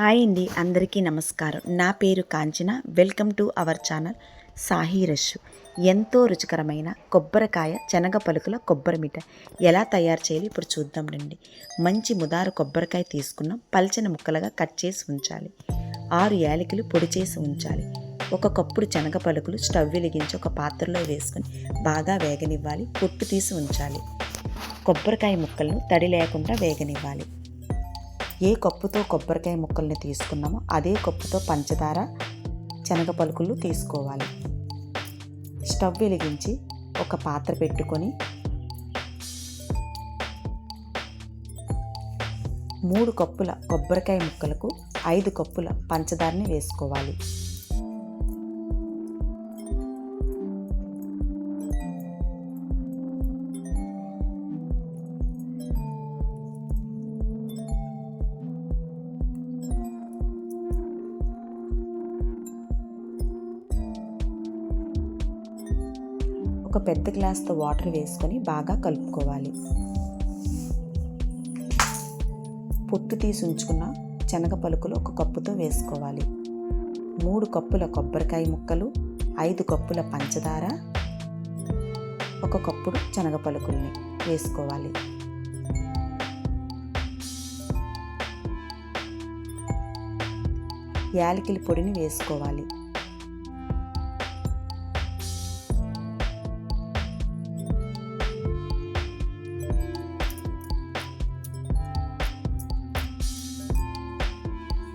Hi అండి అందరికీ నమస్కారం. నా పేరు Kanchana. Welcome to our channel Sahi రష్ ఎంతో రుచికరమైన కొబ్బరికాయ శనగ పలుకుల కొబ్బరి మిఠాయి ఎలా తయారు చేయాలి ఇప్పుడు చూద్దాం రండి. మంచి ముదారు కొబ్బరికాయ తీసుకున్నాం. పల్చని ముక్కలుగా కట్ చేసి ఉంచాలి. ఆరు యాలకులు పొడి చేసి ఉంచాలి. ఒక కప్పుడు శనగ పలుకులు స్టవ్ వెలిగించి ఒక పాత్రలో వేసుకొని బాగా వేగనివ్వాలి. పొట్టు తీసి ఉంచాలి. కొబ్బరికాయ ముక్కలను తడి లేకుండా వేగనివ్వాలి. ఏ కప్పుతో కొబ్బరికాయ ముక్కల్ని తీసుకున్నామో అదే కప్పుతో పంచదార శనగ పలుకులు తీసుకోవాలి. స్టవ్ వెలిగించి ఒక పాత్ర పెట్టుకొని మూడు కప్పుల కొబ్బరికాయ ముక్కలకు ఐదు కప్పుల పంచదారని వేసుకోవాలి. ఒక పెద్ద గ్లాస్తో వాటర్ వేసుకొని బాగా కలుపుకోవాలి. పొట్టు తీసి ఉంచుకున్న శనగ పలుకులు ఒక కప్పుతో వేసుకోవాలి. మూడు కప్పుల కొబ్బరికాయ ముక్కలు ఐదు కప్పుల పంచదార ఒక కప్పుడు శనగ పలుకుల్ని వేసుకోవాలి. యాలకిల పొడిని వేసుకోవాలి.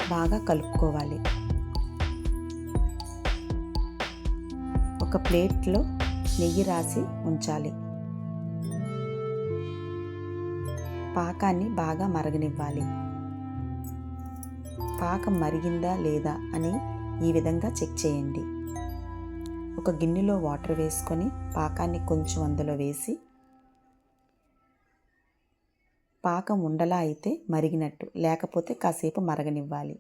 బాగా కలుపుకోవాలి. ఒక ప్లేట్లో నెయ్యి రాసి ఉంచాలి. పాకాన్ని బాగా మరగనివ్వాలి. పాకం మరిగిందా లేదా అని ఈ విధంగా చెక్ చేయండి. ఒక గిన్నెలో వాటర్ వేసుకొని పాకాన్ని కొంచెం అందులో వేసి పాకం ఉండలా అయితే మరిగినట్టు లేకపోతే కాసేపు మరగనివ్వాలి.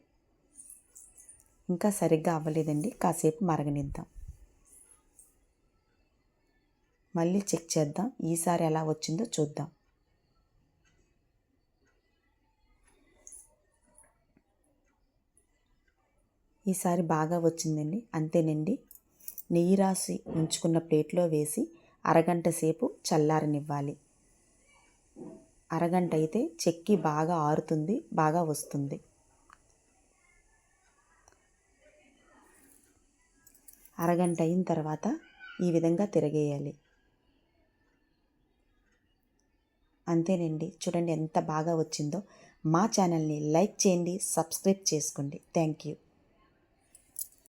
ఇంకా సరిగ్గా అవ్వలేదండి కాసేపు మరగనిద్దాం. మళ్ళీ చెక్ చేద్దాం ఈసారి ఎలా వచ్చిందో చూద్దాం. ఈసారి బాగా వచ్చిందండి అంతేనండి. నెయ్యి రాసి ఉంచుకున్న ప్లేట్లో వేసి అరగంట సేపు చల్లారనివ్వాలి. అరగంట అయితే చెక్కి బాగా ఆరుతుంది బాగా వస్తుంది. అరగంట అయిన తర్వాత ఈ విధంగా తిరగేయాలి. అంతేనండి. చూడండి ఎంత బాగా వచ్చిందో. మా ఛానల్ని లైక్ చేయండి సబ్స్క్రైబ్ చేసుకోండి. Thank you.